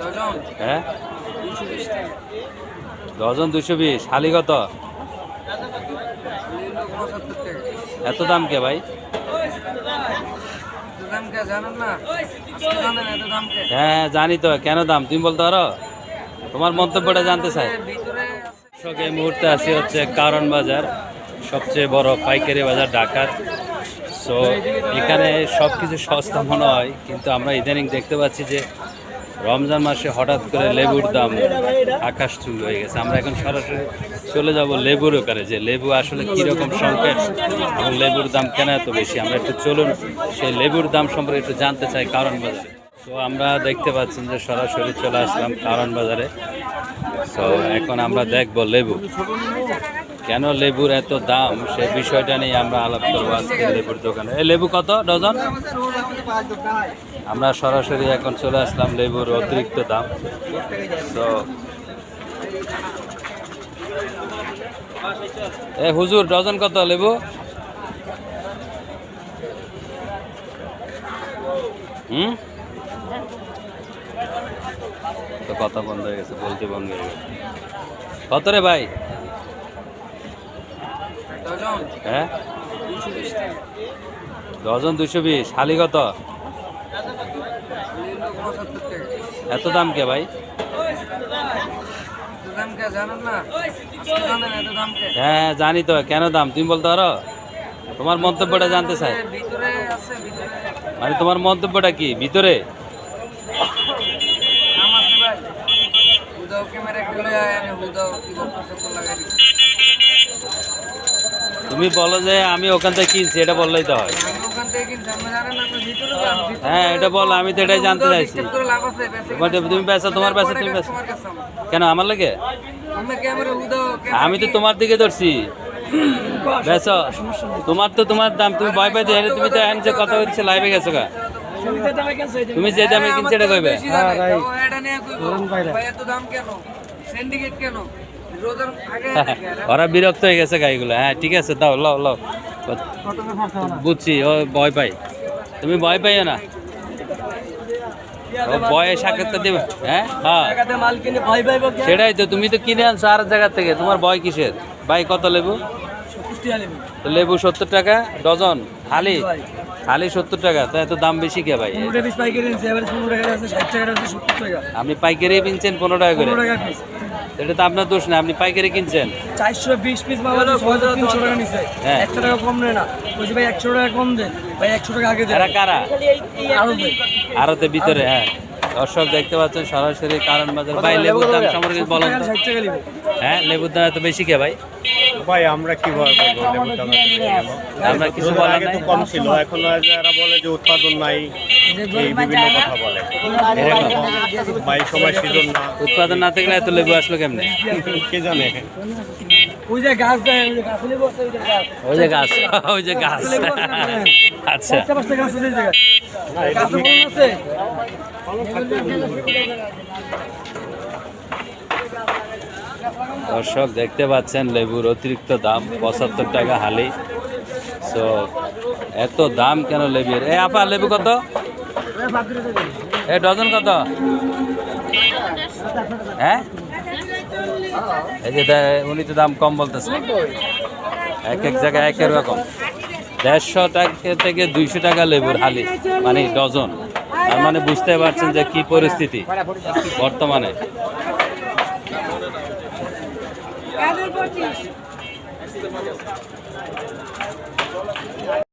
Dozen হ্যাঁ? দুশো বিশ ডজন দুশো বিশ হালি কত? এত দাম কে ভাই? হ্যাঁ জানি তো কেন দাম? তুমি বলতে পারো? তোমার মন্তব্যটা জানতে চাই। এই মুহূর্তে আছি হচ্ছে কারণ বাজার সবচেয়ে বড় পাইকারি বাজার ঢাকার। সো এখানে সব কিছু সস্তা মনে হয় কিন্তু আমরা ইদানিং দেখতে পাচ্ছি যে রমজান মাসে হঠাৎ করে লেবুর দাম আকাশ চুল হয়ে গেছে। আমরা এখন সরাসরি চলে যাব লেবুর ওখানে যে লেবু আসলে কীরকম সংকট এবং লেবুর দাম কেন এত বেশি? আমরা একটু চলুন, সেই লেবুর দাম সম্পর্কে একটু জানতে চাই কারণ বাজারে। তো আমরা দেখতে পাচ্ছেন যে সরাসরি চলে আসলাম কারণ বাজারে। তো এখন আমরা দেখব লেবু। কেন লেবুর এত দাম? সে বিষয়টা নিয়ে আমরা আলাপ করব আজকে লেবুর দোকানে। এই লেবু কত? ডজন? আমরা সরাসরি এখন চলে আসলাম লেবুর অতিরিক্ত দাম। তো এ হুজুর ডজন কত লেবু? হুম? তো কথা বন্ধ হয়ে গেছে বলতে বন্ধ হয়ে গেছে। কত রে ভাই? ডজন। হ্যাঁ? ডজন দুশো বিশ হালি কত? এত দাম কে ভাই? হ্যাঁ জানি তো। কেন দাম? তুমি বলতে পারো? তোমার মন্তব্যটা জানতে চাই। মানে তোমার মন্তব্যটা কি? ভিতরে? তুমি বলো যে আমি ওখান থেকে কিনছি এটা বললেই তো হয়। ভিতরে হ্যাঁ এটা বল আমি তো এটাই জানতে চাইছি। তুমি বেচো তোমার বেচো তুমি আমার। কেন আমার লাগে? আমি তো তোমার দিকে ধরছি। বেচ তোমার তো তোমার দাম তুমি ভয় পাইতে হেরে তুমি তো এখন যে কথা হচ্ছে লাইভে গেছো গা। তুমি যে দামে কিনছে এটা কইবে। হ্যাঁ ভাই এটা নিয়ে কইবো ভাই এত দাম কেন? সিন্ডিকেট কেন? রোজার আগে ওরা বিরক্ত হয়ে গেছে গাইগুলো হ্যাঁ ঠিক আছে দাও লও লও। বুঝছি ও ভয় পাই তুমি ভয় পাইও না? দেবে। হ্যাঁ হ্যাঁ। সেটাই তো তুমি তো কিনে আনছো আর জায়গা থেকে। তোমার কিসের? ভাই কত লেবু? লেবু। সত্তর টাকা ডজন হালি। হালি সত্তর টাকা তা এত দাম বেশি কে ভাই? আপনি পাইকারি কিনছেন পনেরো টাকা করে। এটা তো আপনার দোষ না আপনি পাইকারি কিনছেন? চারশো বিশ পিস মাল তিনশো টাকা হ্যাঁ। একশো টাকা কম নেয় না। বলছি ভাই একশো টাকা কম দেন ভাই একশো টাকা আগে দেন কারা? আরও দেন আরতে ভিতরে হ্যাঁ। দর্শক দেখতে পাচ্ছেন সরাসরি কারণ বাজার ভাই লেবুর দাম সম্পর্কে বলেন হ্যাঁ লেবুর দাম এত বেশি কে ভাই? ভাই আমরা কীভাবে বলব? আমরা কিছু বলার আগে নাই। তো কম ছিল। এখন যারা বলে যে উৎপাদন নাই এই বিভিন্ন কথা বলে। ভাই সময় সিজন না। উৎপাদন না থাকলে এত লেবু আসলো কেমনে? কে জানে? ওই যে গাছ ওই যে গাছ ওই যে গাছ। ওই যে গাছ ওই যে গাছ। আচ্ছা। গাছ আছে এই জায়গায় গাছ তো কম আছে দর্শক, দেখতে পাচ্ছেন লেবুর অতিরিক্ত দাম, পঁচাত্তর টাকা হালি। সো এত দাম কেন লেবুর এ আপা, লেবু কত? এ ডজন কত? হ্যাঁ? এই যে উনি তো দাম কম বলতেছে। এক এক জায়গায় এক রকম। দেড়শো টাকা থেকে দুইশো টাকা লেবুর হালি মানে ডজন। তার মানে বুঝতে পারছেন যে কি পরিস্থিতি বর্তমানে। পঁচিশ।